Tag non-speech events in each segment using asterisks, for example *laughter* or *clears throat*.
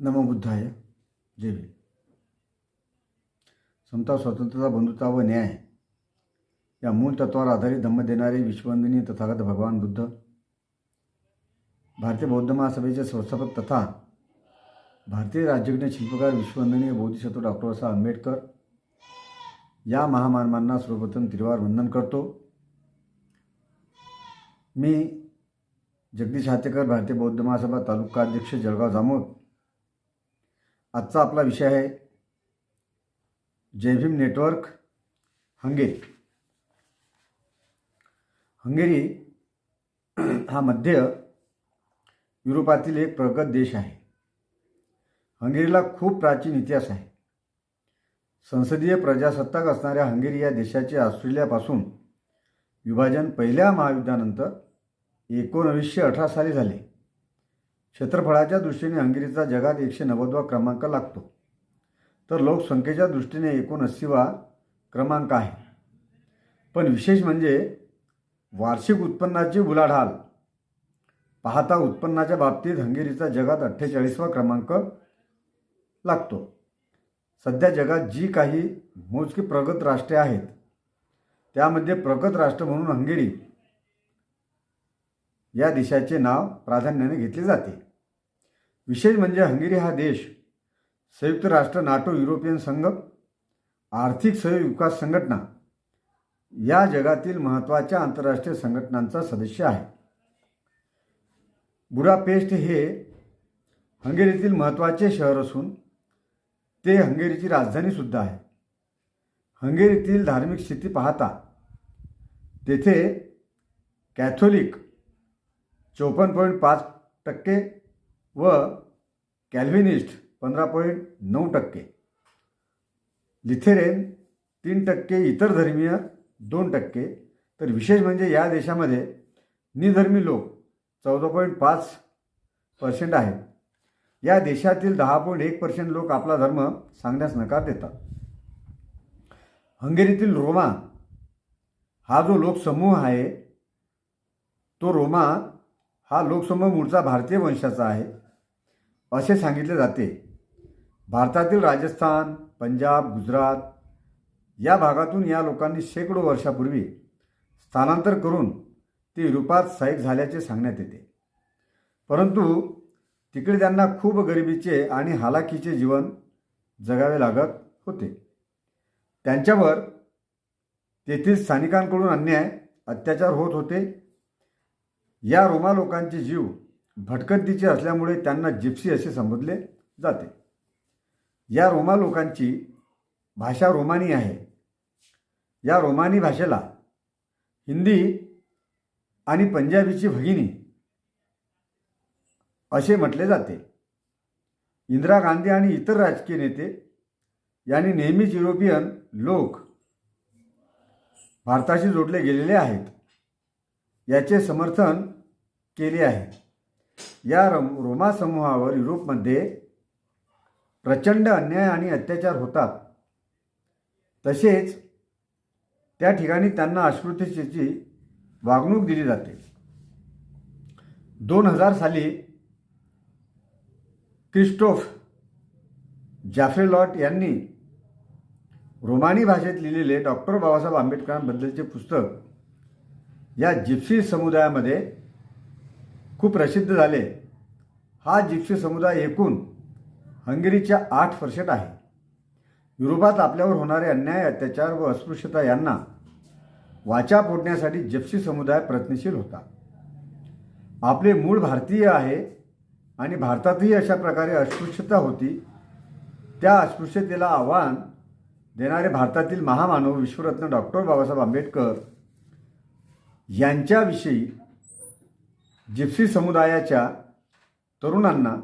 नमो बुद्धाय. जय भीम. समता स्वतंत्रता बंधुता व न्याय या मूल तत्वावर आधारित धम्म देणारे विश्ववंदनीय तथागत भगवान बुद्ध भारतीय बौद्ध महासभेचे संस्थापक तथा भारतीय राज्यघटने शिल्पकार विश्ववंदनीय बोधिसत्व डॉक्टर बाबासाहेब आंबेडकर या महामानवांना सर्वप्रथम तिरुवार वंदन करतो. मी जगदीश हातेकर भारतीय बौद्ध महासभा तालुका अध्यक्ष जळगाव जामोद आजचा आपला विषय आहे जयभीम नेटवर्क हंगेरी. हंगेरी *clears throat* हा मध्य युरोपातील एक प्रगत देश आहे. हंगेरीला खूप प्राचीन इतिहास आहे. संसदीय प्रजासत्ताक असणाऱ्या हंगेरी या देशाचे ऑस्ट्रेलियापासून विभाजन पहिल्या महायुद्धानंतर एकोणवीसशे अठरा साली झाले. क्षेत्रफळाच्या दृष्टीने हंगेरीचा जगात एकशे नव्वदवा क्रमांक लागतो. तर लोकसंख्येच्या दृष्टीने एकोणऐंशीवा क्रमांक आहे. पण विशेष म्हणजे वार्षिक उत्पन्नाची उलाढाल पाहता उत्पन्नाच्या बाबतीत हंगेरीचा जगात अठ्ठेचाळीसवा क्रमांक लागतो. सध्या जगात जी काही मोजकी प्रगत राष्ट्रे आहेत त्यामध्ये प्रगत राष्ट्र म्हणून हंगेरी या देशाचे नाव प्राधान्याने घेतले जाते. विशेष म्हणजे हंगेरी हा देश संयुक्त राष्ट्र नाटो युरोपियन संघ आर्थिक सहयोग विकास संघटना या जगातील महत्त्वाच्या आंतरराष्ट्रीय संघटनांचा सदस्य आहे. बुडापेस्ट हे हंगेरीतील महत्त्वाचे शहर असून ते हंगेरीची राजधानीसुद्धा आहे. हंगेरीतील धार्मिक स्थिती पाहता तेथे कॅथोलिक चोपन्न पॉईंट पाच टक्के व कॅल्व्हिनिस्ट पंधरा पॉईंट नऊ टक्के. लिथेरेन तीन टक्के इतर धर्मीय दोन टक्के. तर विशेष म्हणजे या देशामध्ये निधर्मी लोक चौदा पॉईंट पाच पर्सेंट आहेत. या देशातील दहा पॉईंट एक पर्सेंट लोक आपला धर्म सांगण्यास नकार देतात. हंगेरीतील रोमा हा जो लोकसमूह आहे तो रोमा हा लोकसमूह मूळचा भारतीय वंशाचा आहे. असे सांगितले जाते. भारतातील राजस्थान पंजाब गुजरात या भागातून या लोकांनी शेकडो वर्षापूर्वी स्थानांतर करून ते युरोपात स्थायिक झाल्याचे सांगण्यात येते. परंतु तिकडे त्यांना खूप गरिबीचे आणि हालाकीचे जीवन जगावे लागत होते. त्यांच्यावर तेथील स्थानिकांकडून अन्याय अत्याचार होत होते. या रोमा लोकांचे जीव भटकंतीचे असल्यामुळे त्यांना जिप्सी असे संबोधले जाते. या रोमा लोकांची भाषा रोमानी आहे. या रोमानी भाषेला हिंदी आणि पंजाबीची भगिनी असे म्हटले जाते. इंदिरा गांधी आणि इतर राजकीय नेते यांनी नेहमीच युरोपियन लोक भारताशी जोडले गेलेले आहेत. याचे समर्थन केले आहे. या रम रोमा समूहावर युरोपमध्ये प्रचंड अन्याय आणि अत्याचार होतात. तसेच त्या ठिकाणी त्यांना अस्पृश्यतेची वागणूक दिली जाते. दोन हजार साली क्रिस्टोफ जॅफ्रेलॉट यांनी रोमानी भाषेत लिहिलेले डॉक्टर बाबासाहेब आंबेडकरांबद्दलचे पुस्तक या जिप्सी समुदायामध्ये खूप प्रसिद्ध झाले. हा जिप्सी समुदाय एकूण हंगेरीच्या आठ पर्सेंट आहे. युरोपात आपल्यावर होणारे अन्याय अत्याचार व अस्पृश्यता यांना वाचा फोडण्यासाठी जिप्सी समुदाय प्रयत्नशील होता. आपले मूळ भारतीय आहे आणि भारतातही अशा प्रकारे अस्पृश्यता होती. त्या अस्पृश्यतेला आव्हान देणारे भारतातील महामानव विश्वरत्न डॉक्टर बाबासाहेब आंबेडकर यांच्याविषयी जिप्सी समुदायाच्या तरुणांना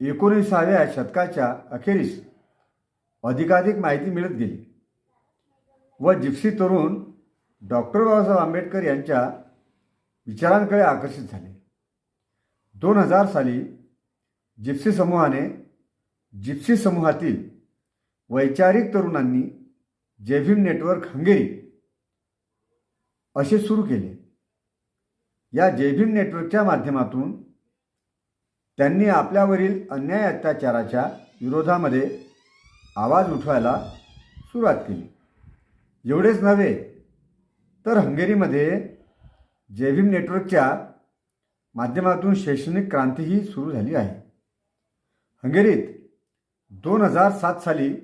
एकोणीसाव्या शतकाच्या अखेरीस अधिकाधिक माहिती मिळत गेली व जिप्सी तरुण डॉक्टर बाबासाहेब आंबेडकर यांच्या विचारांकडे आकर्षित झाले. दोन हजार साली जिप्सी समूहाने जिप्सी समूहातील वैचारिक तरुणांनी जेव्हिम नेटवर्क हंगेरी असे सुरू केले. या जयभीम नेटवर्कच्या माध्यमातून त्यांनी आपल्यावरील अन्याय अत्याचाराच्या विरोधामध्ये आवाज उठवायला सुरुवात केली. एवढेच नव्हे तर हंगेरीमध्ये जेव्हीम नेटवर्कच्या माध्यमातून शैक्षणिक क्रांतीही सुरू झाली आहे. हंगेरीत दोन हजार सात साली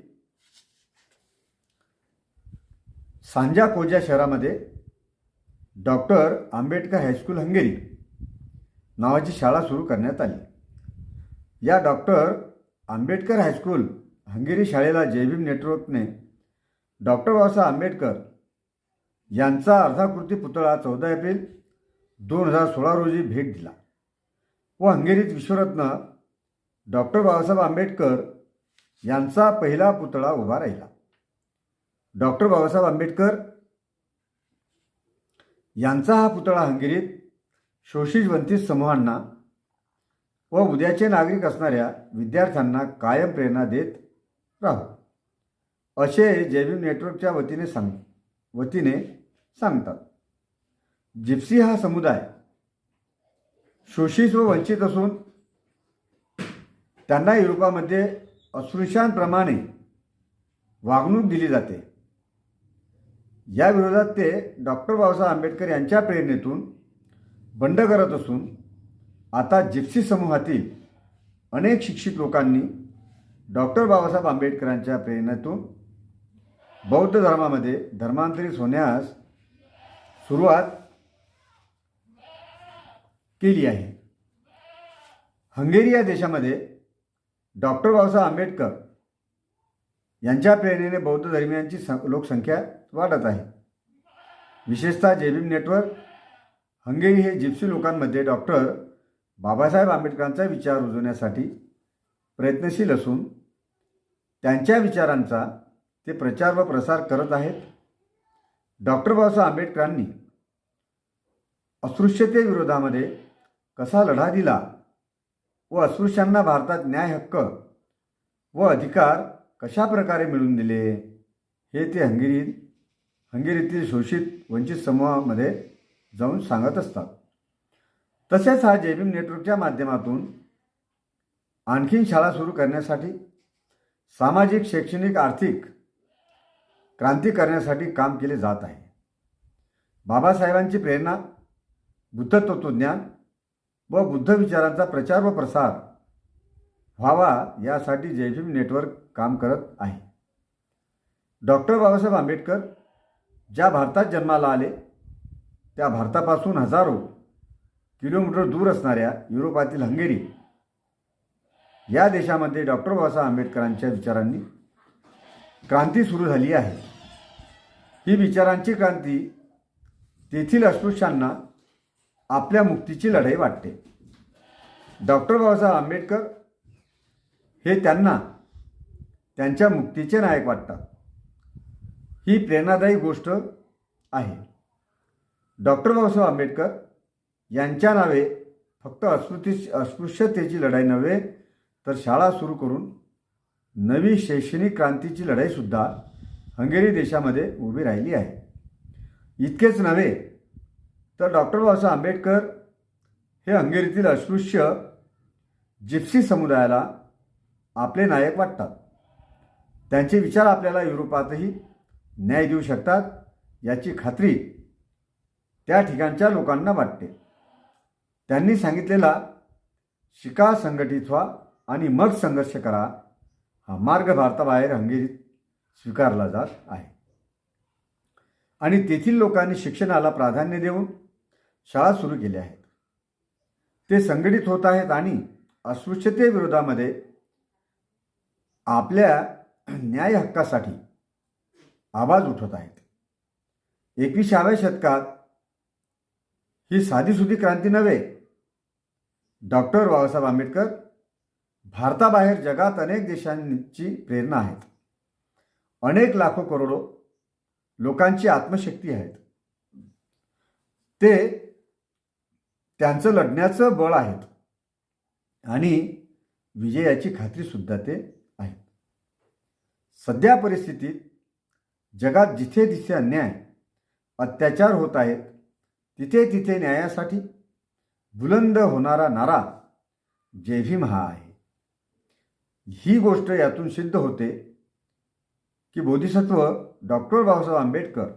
सांजा कोजा शहरामध्ये डॉक्टर आंबेडकर हायस्कूल हंगेरी नावाची शाळा सुरू करण्यात आली. या doctor Ambedkar high school Hungary Jai Bhim Jai Bhim नेटवर्कने डॉक्टर बाबासाहेब आंबेडकर यांचा अर्धाकृती पुतळा चौदा एप्रिल दोन हजार सोळा रोजी भेट दिला व हंगेरीत विश्वरत्न डॉक्टर बाबासाहेब आंबेडकर यांचा पहिला पुतळा उभा राहिला. डॉक्टर बाबासाहेब आंबेडकर यांचा हा पुतळा हंगेरीत शोषित वंचित समूहांना व उद्याचे नागरिक असणाऱ्या विद्यार्थ्यांना कायम प्रेरणा देत राहू. असे जयभीम नेटवर्कच्या वतीने सांग वतीने सांगतात. जिप्सी हा समुदाय शोषित व वंचित असून त्यांना युरोपामध्ये अस्पृश्यांप्रमाणे वागणूक दिली जाते. या विरोधात ते डॉक्टर बाबासाहेब आंबेडकर यांच्या प्रेरणेतून बंड करत असून आता जिप्सी समूहातील अनेक शिक्षित लोकांनी डॉक्टर बाबासाहेब आंबेडकरांच्या प्रेरणेतून बौद्ध धर्मामध्ये धर्मांतरित होण्यास सुरुवात केली आहे. हंगेरी या देशामध्ये डॉक्टर बाबासाहेब आंबेडकर यांच्या प्रेरणेने बौद्ध धर्मियांची सं लोकसंख्या वाढत आहे. विशेषतः जेबीम नेटवर्क हंगेरी हे जिप्सी लोकांमध्ये डॉक्टर बाबासाहेब आंबेडकरांचा विचार रुजवण्यासाठी प्रयत्नशील असून त्यांच्या विचारांचा ते प्रचार व प्रसार करत आहेत. डॉक्टर बाबासाहेब आंबेडकरांनी अस्पृश्यतेविरोधामध्ये कसा लढा दिला व अस्पृश्यांना भारतात न्याय हक्क व अधिकार कशा प्रकारे मिळवून दिले? हे ते हंगेरी हंगेरीतील शोषित वंचित समूहामध्ये जाऊन सांगत असतात. तसेच हा जेबीम नेटवर्कच्या माध्यमातून आणखीन शाळा सुरू करण्यासाठी सामाजिक शैक्षणिक आर्थिक क्रांती करण्यासाठी काम केले जात आहे. बाबासाहेबांची प्रेरणा बुद्ध तत्त्वज्ञान व बुद्ध विचारांचा प्रचार व प्रसार व्हावा यासाठी जयभीम नेटवर्क काम करत आहे. डॉक्टर बाबासाहेब आंबेडकर ज्या भारतात जन्माला आले त्या भारतापासून हजारो किलोमीटर दूर असणाऱ्या युरोपातील हंगेरी या देशामध्ये डॉक्टर बाबासाहेब आंबेडकरांच्या विचारांनी क्रांती सुरू झाली आहे. ही विचारांची क्रांती तेथील अस्पृश्यांना आपल्या मुक्तीची लढाई वाटते. डॉक्टर बाबासाहेब आंबेडकर हे त्यांना त्यांच्या मुक्तीचे नायक वाटतात. ही प्रेरणादायी गोष्ट आहे. डॉक्टर बाबासाहेब आंबेडकर यांच्या नावे फक्त अस्पृती अस्पृश्यतेची लढाई नव्हे तर शाळा सुरू करून नवी शैक्षणिक क्रांतीची लढाईसुद्धा हंगेरी देशामध्ये उभी राहिली आहे. इतकेच नव्हे तर डॉक्टर बाबासाहेब आंबेडकर हे हंगेरीतील अस्पृश्य जिप्सी समुदायाला आपले नायक वाटतात. त्यांचे विचार आपल्याला युरोपातही न्याय देऊ शकतात याची खात्री त्या ठिकाणच्या लोकांना वाटते. त्यांनी सांगितलेला शिका संघटित व्हा आणि मग संघर्ष करा हा मार्ग भारताबाहेर हंगेरीत स्वीकारला जात आहे. आणि तेथील लोकांनी शिक्षणाला प्राधान्य देऊन शाळा सुरू केल्या आहेत. ते संघटित होत आहेत आणि अस्पृश्यतेविरोधामध्ये आपल्या न्याय हक्कासाठी आवाज उठवत आहेत. एकविसाव्या शतकात ही साधीसुधी क्रांती नव्हे. डॉक्टर बाबासाहेब आंबेडकर भारताबाहेर जगात अनेक देशांची प्रेरणा आहेत. अनेक लाखो करोडो लोकांची आत्मशक्ती आहेत. ते त्यांचं लढण्याचं बळ आहेत. आणि विजयाची खात्रीसुद्धा ते सध्या परिस्थितीत जगात जिथे जिथे अन्याय अत्याचार होत आहेत तिथे तिथे न्यायासाठी बुलंद होणारा नारा जय भीम हा आहे. ही गोष्ट यातून सिद्ध होते की बोधिसत्व डॉक्टर बाबासाहेब आंबेडकर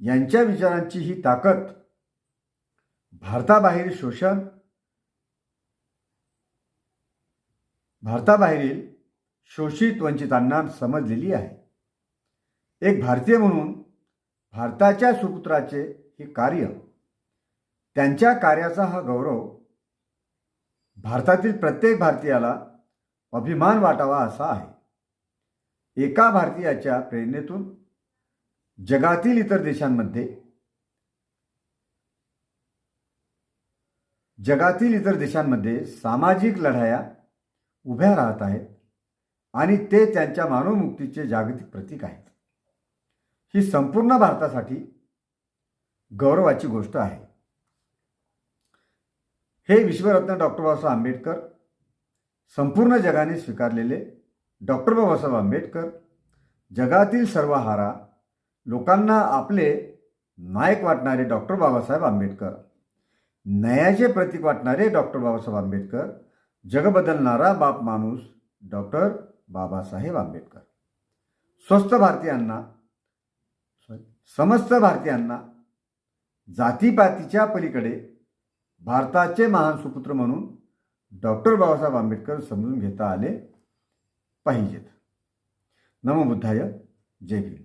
यांच्या विचारांची ही ताकद भारताबाहेरील शोषण भारताबाहेरील शोषित वंचितांना समजलेली आहे. एक भारतीय म्हणून भारताच्या सुपुत्राचे हे कार्य त्यांच्या कार्याचा हा गौरव भारतातील प्रत्येक भारतीयाला अभिमान वाटावा असा आहे. एका भारतीयाच्या प्रेरणेतून जगातील इतर देशांमध्ये जगातील इतर देशांमध्ये सामाजिक लढाया उभ्या राहत आहेत. आणि ते त्यांच्या मानवमुक्तीचे जागतिक प्रतीक आहेत. ही संपूर्ण भारतासाठी गौरवाची गोष्ट आहे. हे विश्वरत्न डॉक्टर बाबासाहेब आंबेडकर संपूर्ण जगाने स्वीकारलेले डॉक्टर बाबासाहेब आंबेडकर जगातील सर्वहारा लोकांना आपले नायक वाटणारे डॉक्टर बाबासाहेब आंबेडकर न्यायाचे प्रतीक वाटणारे डॉक्टर बाबासाहेब आंबेडकर जग बदलणारा बाप माणूस डॉक्टर बाबासाहेब आंबेडकर. स्वस्थ भारतीयांना समस्त भारतीयांना जातीपातीच्या पलीकडे भारताचे महान सुपुत्र म्हणून डॉक्टर बाबासाहेब आंबेडकर समजून घेता आले पाहिजेत. नमबुद्धाय जय भीम.